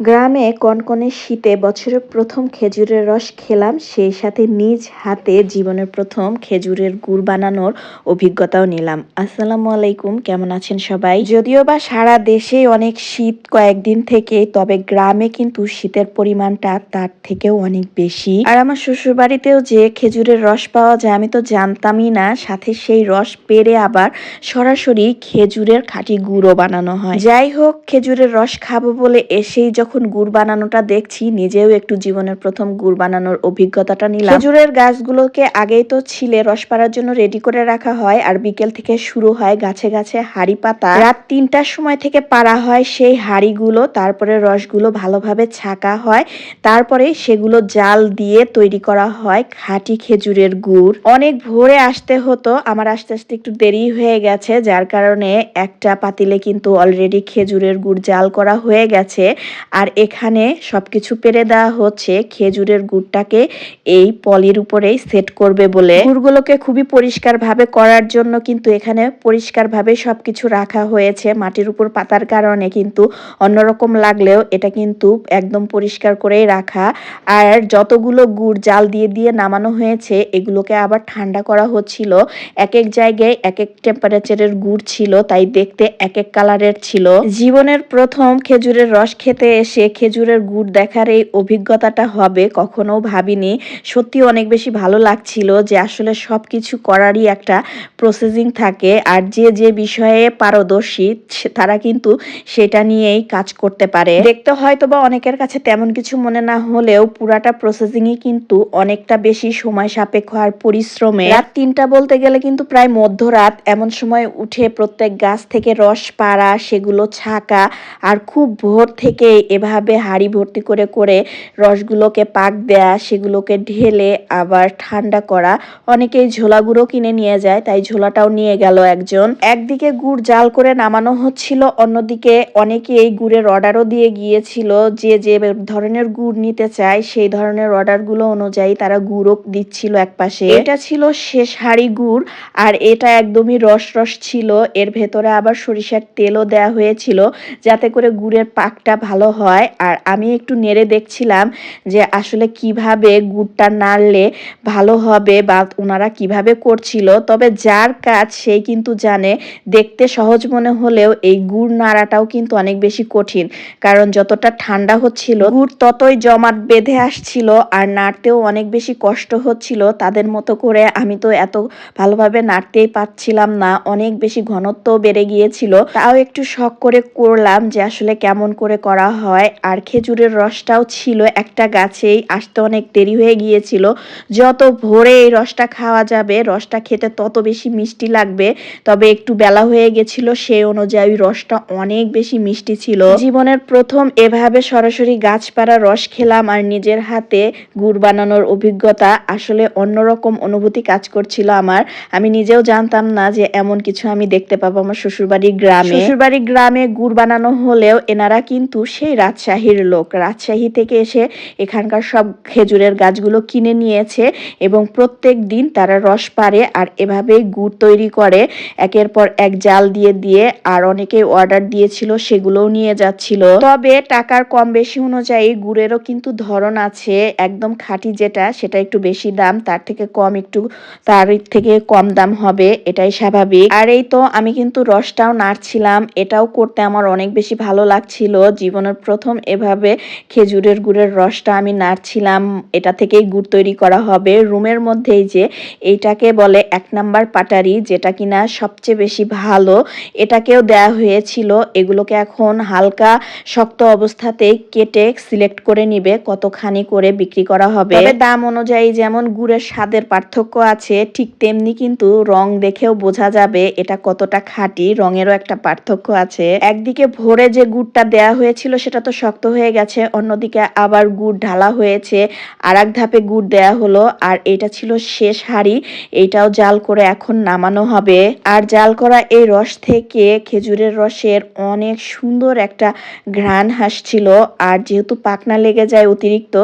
গ্রামে কনকনে শীতে বছরের প্রথম খেজুরের রস খেলাম, সেই সাথে নিজ হাতে জীবনের প্রথম খেজুরের গুড় বানানোর অভিজ্ঞতাও নিলাম। আসসালামু আলাইকুম, কেমন আছেন সবাই? যদিও বা সারা দেশে অনেক শীত কয়েকদিন থেকে, তবে গ্রামে কিন্তু শীতের পরিমাণটা তার থেকেও অনেক বেশি। আর আমার শ্বশুর বাড়িতেও যে খেজুরের রস পাওয়া যায়, আমি তো জানতামই না। সাথে সেই রস পেরে আবার সরাসরি খেজুরের খাঁটি গুঁড়ো বানানো হয়। যাই হোক, খেজুরের রস খাব বলে এসেই গুড় বানানোটা দেখছি, নিজেও একটু জীবনের প্রথম গুড় বানানোর অভিজ্ঞতাটা নিলাম। খেজুরের গাছগুলোকে আগেই তো ছিলে রস পাড়ার জন্য রেডি করে রাখা হয় আর বিকেল থেকে শুরু হয় গাছে গাছে হাড়ি পাতা। রাত তিনটার সময় থেকে পাড়া হয় সেই হাড়িগুলো, তারপরে রসগুলো ভালোভাবে ছাকা হয়, তারপরে সেগুলো জাল দিয়ে তৈরি করা হয় খাঁটি খেজুরের গুড়। অনেক ভোরে আসতে হতো, আমার আস্তে আস্তে একটু দেরি হয়ে গেছে, যার কারণে একটা পাতিলে কিন্তু অলরেডি খেজুরের গুড় জাল করা হয়ে গেছে। আর এখানে সব কিছু পেরে দেওয়া হচ্ছে, খেজুরের গুড়টাকে এই পলির উপরেই সেট করবে বলে। গুড়গুলোকে খুবই পরিষ্কারভাবে করার জন্য কিন্তু এখানে পরিষ্কারভাবে সবকিছু রাখা হয়েছে মাটির উপর পাতার কারণে কিন্তু। অন্যরকম লাগলেও এটা কিন্তু একদম পরিষ্কার করেই রাখা। আর যতগুলো গুড় জাল দিয়ে দিয়ে নামানো হয়েছে, এগুলোকে আবার ঠান্ডা করা হচ্ছিল। এক এক জায়গায় এক এক টেম্পারেচারের গুড় ছিল, তাই দেখতে এক এক কালারের ছিল। জীবনের প্রথম খেজুরের রস খেতে এসে খেজুরের গুড় দেখার এই অভিজ্ঞতাটা হবে কখনো ভাবিনি। সত্যি অনেক বেশি ভালো লাগছিল যে আসলে সব কিছু করারই একটা প্রসেসিং থাকে। আর যে যে বিষয়ে পারদর্শী তারা কিন্তু সেটা নিয়েই কাজ করতে পারে। দেখতে হয়তো বা অনেকের কাছে তেমন কিছু মনে না হলেও পুরাটা প্রসেসিংই কিন্তু অনেকটা বেশি সময় সাপেক্ষ আর পরিশ্রমে। রাত তিনটা বলতে গেলে কিন্তু প্রায় মধ্যরাত। এমন সময় উঠে প্রত্যেক গাছ থেকে রস পাড়া, সেগুলো ছাকা, আর খুব ভোর থেকে এভাবে হাড়ি ভর্তি করে করে রসগুলোকে পাক দেয়া, সেগুলোকে ঢেলে আবার ঠান্ডা করা, অনেকেই ঝোলা গুঁড়ো কিনে নিয়ে যায়, তাই ঝোলাটাও নিয়ে গেল একজন। একদিকে গুড় জাল করে নামানো হচ্ছিল, অন্যদিকে অনেকে এই গুড়ের অর্ডারও দিয়ে গিয়েছিল, যে যে ধরনের গুড় নিতে চায়, সেই ধরনের অর্ডারগুলো অনুযায়ী তারা গুঁড়ো দিচ্ছিল এক পাশে এটা ছিল শেষ হাড়ি গুড়, আর এটা একদমই রস রস ছিল। এর ভেতরে আবার সরিষার তেলও দেয়া হয়েছিল, যাতে করে গুড়ের পাকটা ভালো হয়। আর আমি একটু নেড়ে দেখছিলাম যে আসলে কীভাবে গুড়টা নাড়লে ভালো হবে বা ওনারা কীভাবে করছিল। তবে যার কাজ সেই কিন্তু জানে, দেখতে সহজ মনে হলেও এই গুড় নাড়াটাও কিন্তু অনেক বেশি কঠিন। কারণ যতটা ঠান্ডা হচ্ছিল, গুড় ততই জমাট বেঁধে আসছিল আর নাড়তেও অনেক বেশি কষ্ট হচ্ছিল। তাদের মতো করে আমি তো এত ভালোভাবে নাড়তেই পাচ্ছিলাম না, অনেক বেশি ঘনত্ব বেড়ে গিয়েছিল। তাও একটু শখ করে করলাম যে আসলে কেমন করে করা হয়। আর খেজুরের রসটাও ছিল একটা গাছেই, আসতে অনেক দেরি হয়ে গিয়েছিল। যত ভোরে এই রসটা খাওয়া যাবে, রসটা খেতে তত বেশি মিষ্টি লাগবে, তবে একটু বেলা হয়ে গেছিল, সেই অনুযায়ী রসটা অনেক বেশি মিষ্টি ছিল। জীবনের প্রথম এভাবে সরাসরি গাছপাড়া রস খেলাম আর নিজের হাতে গুড় বানানোর অভিজ্ঞতা আসলে অন্যরকম অনুভূতি কাজ করছিল আমার। আমি নিজেও জানতাম না যে এমন কিছু আমি দেখতে পাবো আমার শ্বশুরবাড়ির গ্রামে। শ্বশুরবাড়ির গ্রামে গুড় বানানো হলেও এনারা কিন্তু সেই রাজশাহীর লোক। রাজশাহী থেকে এসে এখানকার সব খেজুরের গাছগুলো কিনে নিয়েছে এবং প্রত্যেক দিন তারা রস পারে আর এভাবেই গুড় তৈরি করে, একের পর এক জাল দিয়ে দিয়ে আর অনেকে অর্ডার দিয়েছিল, সেগুলোও নিয়ে যাচ্ছিল। তবে টাকার কম বেশি অনুযায়ী গুড়েরও কিন্তু ধরন আছে, একদম খাঁটি যেটা, সেটা একটু বেশি দাম, তার থেকে কম একটু, তার থেকে কম দাম হবে, এটাই স্বাভাবিক। আর এই তো আমি কিন্তু রসটাও নাড়ছিলাম, এটাও করতে আমার অনেক বেশি ভালো লাগছিল, জীবনের প্রথম এভাবে খেজুরের গুড়ের রসটা আমি নাড়ছিলাম। এটা থেকেই গুড় তৈরি করা হবে। রুমের মধ্যেই যে এইটাকে বলে এক নাম্বার পাটারি, যেটা কিনা সবচেয়ে বেশি ভালো, এটাকেও দেয়া হয়েছিল। এগুলোকে এখন হালকা শক্ত অবস্থাতেই কেটে সিলেক্ট করে নিবে, কতখানি করে বিক্রি করা হবে। দাম অনুযায়ী যেমন গুড়ের স্বাদের পার্থক্য আছে, ঠিক তেমনি কিন্তু রং দেখেও বোঝা যাবে এটা কতটা খাঁটি, রঙেরও একটা পার্থক্য আছে। একদিকে ভোরে যে গুড়টা দেয়া হয়েছিল সেটা তো শক্ত হয়ে গেছে, অন্যদিকে আবার গুড় ঢালা হয়েছে। আর এক ধাপে গুড় দেয়া হলো, আর এটা ছিল শেষ হাড়ি এইটাও জাল করে এখন নামানো হবে। আর জাল করা এই রস থেকে খেজুরের রসের অনেক সুন্দর একটা ঘ্রাণ হাসছিল। আর যেহেতু পাকনা লেগে যায় অতিরিক্ত,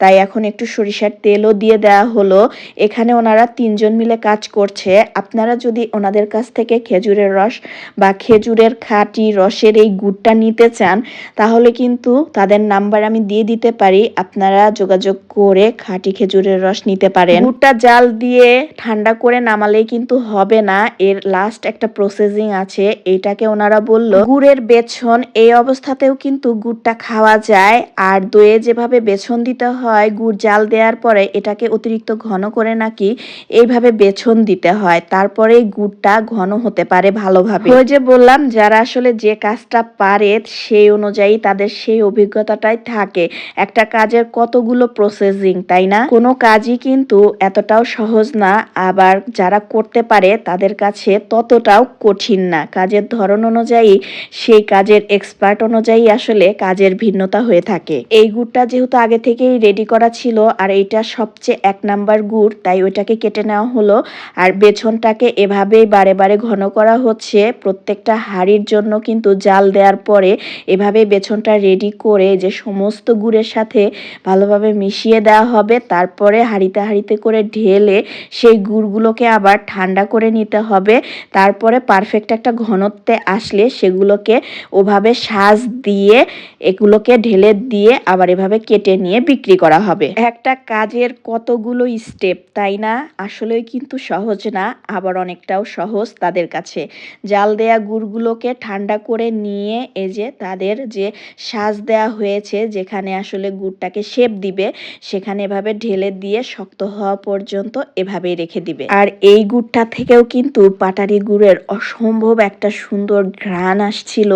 তাই এখন একটু সরিষার তেলও দিয়ে দেওয়া হলো। এখানে ওনারা তিনজন মিলে কাজ করছে। আপনারা যদি ওনাদের কাছ থেকে খেজুরের রস বা খেজুরের খাঁটি রসের এই গুড়টা নিতে চান, তাহলে কিন্তু তাদের নাম্বার আমি দিয়ে দিতে পারি। আপনারা যোগাযোগ করে খাঁটি খেজুরের রস নিতে পারেন। গুড়টা জাল দিয়ে ঠান্ডা করে নামালেই কিন্তু হবে না। এর লাস্ট একটা প্রসেসিং আছে। এটাকে ওনারা বলল গুড়ের বেছন। এই অবস্থাতেও কিন্তু গুড়টা খাওয়া যায়। আর দইয়ে যেভাবে বেছন দিতে হয় গুড় জাল দেওয়ার পরে এটাকে অতিরিক্ত ঘন করে নাকি এইভাবে বেছন দিতে হয়। তারপরে গুড়টা ঘন হতে পারে ভালোভাবে। ওই যে বললাম যারা আসলে যে কাজটা পারে সেই অনুযায়ী তাদের সেই অভিজ্ঞতাটাই থাকে। একটা কাজের কতগুলো প্রসেসিং তাই না? কোনো কাজই কিন্তু এতটাও সহজ না, আবার যারা করতে পারে তাদের কাছে ততটাও কঠিন না। কাজের ধরন অনুযায়ী, সেই কাজের এক্সপার্ট অনুযায়ী আসলে কাজের ভিন্নতা হয়ে থাকে। এই গুড়টা যেহেতু আগে থেকেই রেডি করা ছিল, আর এইটা সবচেয়ে এক নাম্বার গুড়, তাই ওইটাকে কেটে নেওয়া হলো। আর বেছনটাকে এভাবেই বারে বারে ঘন করা হচ্ছে। প্রত্যেকটা হাড়ির জন্য কিন্তু জাল দেওয়ার পরে এভাবে বেছনটা রেডি করে যে সমস্ত গুড়ের সাথে ভালোভাবে মিশিয়ে দেওয়া হবে, তারপরে হাঁড়িতে হাঁড়িতে করে ঢেলে সেই গুড়গুলোকে আবার ঠান্ডা করে নিতে হবে। তারপরে পারফেক্ট একটা ঘনত্বে আসলে সেগুলোকে ওভাবে সাজ দিয়ে এগুলোকে ঢেলে দিয়ে আবার এভাবে কেটে নিয়ে বিক্রি করা হবে। একটা কাজের কতগুলো স্টেপ তাই না? আসলেই কিন্তু সহজ না, আবার অনেকটাও সহজ তাদের কাছে। জাল দেয়া গুড়গুলোকে ঠান্ডা করে নিয়ে এই যে তাদের যে সাজ দেয়া হয়েছে যেখানে আসলে গুড়টাকে শেপ দিবে, সেখানে এভাবে ঢেলে দিয়ে শক্ত হওয়া পর্যন্ত এভাবেই রেখে দিবে। আর এই গুড়টা থেকেও কিন্তু পাটারি গুড়ের অসম্ভব একটা সুন্দর ঘ্রাণ আসছিল,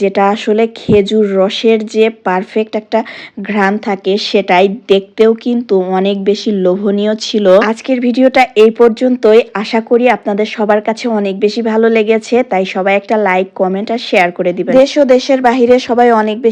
যেটা আসলে খেজুর রসের যে পারফেক্ট একটা ঘ্রাণ থাকে সেটাই দেখতেও কিন্তু অনেক বেশি লোভনীয় ছিল। আজকের ভিডিওটা এই পর্যন্তই। আশা করি আপনাদের সবার কাছে অনেক বেশি ভালো লেগেছে, তাই সবাই একটা লাইক কমেন্ট আর শেয়ার করে দিবেন। দেশ ও দেশের বাহিরে সবাই অনেক